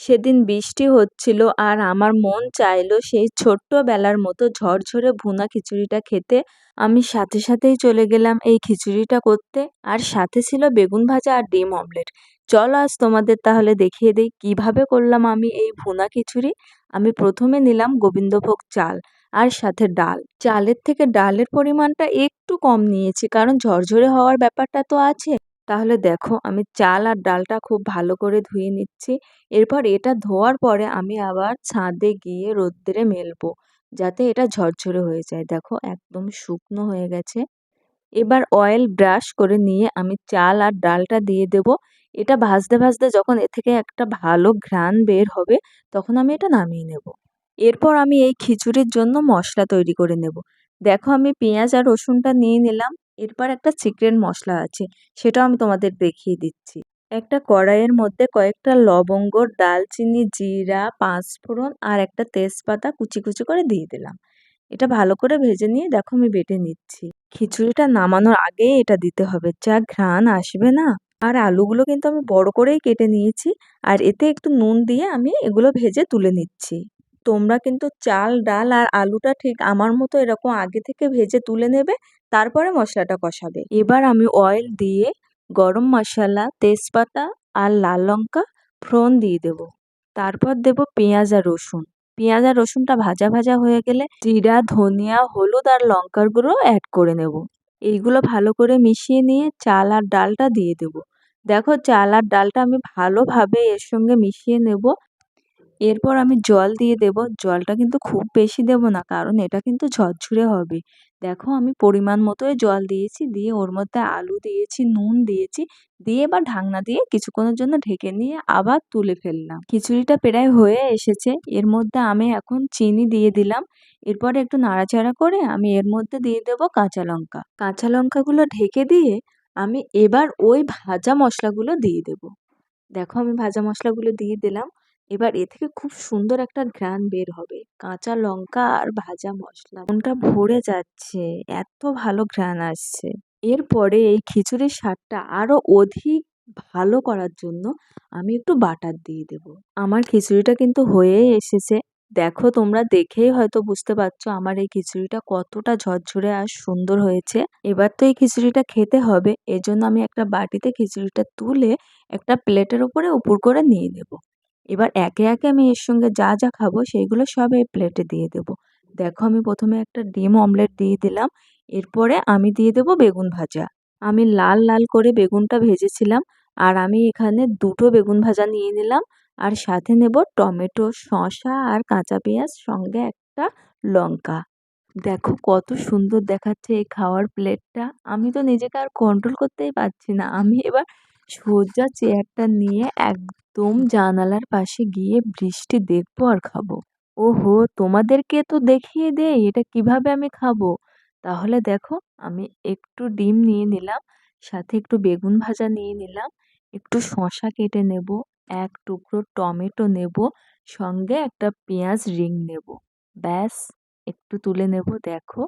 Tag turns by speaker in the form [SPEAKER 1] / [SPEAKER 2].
[SPEAKER 1] সেদিন বৃষ্টি হচ্ছিল আর আমার মন চাইলো সেই ছোট্টবেলার মতো ঝরঝরে ভুনা খিচুড়িটা খেতে। আমি সাথে সাথেই চলে গেলাম এই খিচুড়িটা করতে। আর সাথে ছিল বেগুন ভাজা আর ডিম অমলেট। চলো আজ তোমাদের তাহলে দেখিয়ে দিই কীভাবে করলাম আমি এই ভুনা খিচুড়ি। আমি প্রথমে নিলাম গোবিন্দভোগ চাল আর সাথে ডাল। চালের থেকে ডালের পরিমাণটা একটু কম নিয়েছি, কারণ ঝরঝরে হওয়ার ব্যাপারটা তো আছে। তাহলে দেখো আমি চাল আর ডালটা খুব ভালো করে ধুয়ে নিচ্ছি। এরপর এটা ধোয়ার পরে আমি আবার ছাদে গিয়ে রোদ্দুরে মেলবো, যাতে এটা ঝরঝরে হয়ে যায়। দেখো একদম শুকনো হয়ে গেছে। এবার অয়েল ব্রাশ করে নিয়ে আমি চাল আর ডালটা দিয়ে দেব। এটা ভাজতে ভাজতে যখন এ থেকে একটা ভালো ঘ্রাণ বের হবে, তখন আমি এটা নামিয়ে নেব। এরপর আমি এই খিচুড়ির জন্য মশলা তৈরি করে নেব। দেখো আমি পেঁয়াজ আর রসুনটা নিয়ে নিলাম। এরপর একটা সিক্রেট মশলা আছে, সেটাও আমি তোমাদের দেখিয়ে দিচ্ছি। একটা কড়াইয়ের মধ্যে কয়েকটা লবঙ্গ, দালচিনি, জিরা, পাঁচফোড়ন আর একটা তেজপাতা কুচি কুচি করে দিয়ে দিলাম। এটা ভালো করে ভেজে নিয়ে দেখো আমি বেটে নিচ্ছি। খিচুড়িটা নামানোর আগেই এটা দিতে হবে, যা ঘ্রাণ আসবে না। আর আলুগুলো কিন্তু আমি বড় করেই কেটে নিয়েছি, আর এতে একটু নুন দিয়ে আমি এগুলো ভেজে তুলে নিচ্ছি। তোমরা কিন্তু চাল, ডাল আর আলুটা ঠিক আমার মতো এরকম আগে থেকে ভেজে তুলে নেবে, তারপরে মশলাটা কষাবে। এবার আমি অয়েল দিয়ে গরম মশলা, তেজপাতা আর লাল লঙ্কা ফোড়ন দিয়ে দেব। তারপর দেব পেঁয়াজ আর রসুন। পেঁয়াজ আর রসুনটা ভাজা ভাজা হয়ে গেলে জিরা, ধনিয়া, হলুদ আর লঙ্কার গুঁড়ো অ্যাড করে নেব। এইগুলো ভালো করে মিশিয়ে নিয়ে চাল আর ডালটা দিয়ে দেব। দেখো চাল আর ডালটা আমি ভালোভাবে এর সঙ্গে মিশিয়ে নেব। এরপর আমি জল দিয়ে দেব। জলটা কিন্তু খুব বেশি দেব না, কারণ এটা কিন্তু ঝরঝরে হবে। দেখো, আমি পরিমাণ মতোই জল দিয়েছি, দিয়ে ওর মধ্যে আলু দিয়েছি, নুন দিয়েছি, দিয়ে এবার ঢাকনা দিয়ে কিছুক্ষণের জন্য ঢেকে নিয়ে আবার তুলে ফেললাম। খিচুড়িটা প্রায় হয়ে এসেছে। এর মধ্যে আমি এখন চিনি দিয়ে দিলাম। এরপরে একটু নাড়াচাড়া করে আমি এর মধ্যে দিয়ে দেব কাঁচা লঙ্কা। কাঁচা লঙ্কাগুলো ঢেকে দিয়ে আমি এবার ওই ভাজা মশলাগুলো দিয়ে দেব। দেখো, আমি ভাজা মশলাগুলো দিয়ে দিলাম। এবার এ থেকে খুব সুন্দর একটা ঘ্রাণ বের হবে। কাঁচা লঙ্কা আর ভাজা মশলা মনটা ভরে যাচ্ছে। এত ভালো ঘ্রাণ আসছে। এরপরে এই খিচুড়ির স্বাদটা আরও অধিক ভালো করার জন্য আমি একটু বাটার দিয়ে দেব। আমার খিচুড়িটা কিন্তু হয়েই এসেছে। দেখো, তোমরা দেখেই হয়তো বুঝতে পারছ আমার এই খিচুড়িটা কতটা ঝরঝরে আর সুন্দর হয়েছে। এবার তো এই খিচুড়িটা খেতে হবে। এজন্য আমি একটা বাটিতে খিচুড়িটা তুলে একটা প্লেটের উপরে উপর করে নিয়ে নেব। এবার একে একে আমি এর সঙ্গে যা যা খাব সেইগুলো সব এই প্লেটে দিয়ে দেব। দেখো আমি প্রথমে একটা ডিম অমলেট দিয়ে দিলাম, এরপরে আমি দিয়ে দেব বেগুন ভাজা। আমি লাল লাল করে বেগুনটা ভেজেছিলাম আর আমি এখানে দুটো বেগুন ভাজা নিয়ে নিলাম আর সাথে নেব টমেটো, শসা আর কাঁচা পেঁয়াজ, সঙ্গে একটা লঙ্কা। দেখো কত সুন্দর দেখাচ্ছে এই খাওয়ার প্লেটটা আমি তো নিজেকে আর কন্ট্রোল করতেই পারছি না। আমি এবার সোজা চেয়ারটা নিয়ে একদম জানালার পাশে গিয়ে বৃষ্টি দেখব আর খাব। ওহো, তোমাদেরকে তো দেখিয়ে দেই, এটা কীভাবে আমি খাব? তাহলে দেখো, আমি একটু ডিম নিয়ে নিলাম, সাথে একটু বেগুন ভাজা নিয়ে নিলাম, একটু শশা কেটে নেব, এক টুকরো টমেটো নেব, সঙ্গে একটা পেঁয়াজ রিং নেব। ব্যাস, একটু তুলে নেব, দেখো।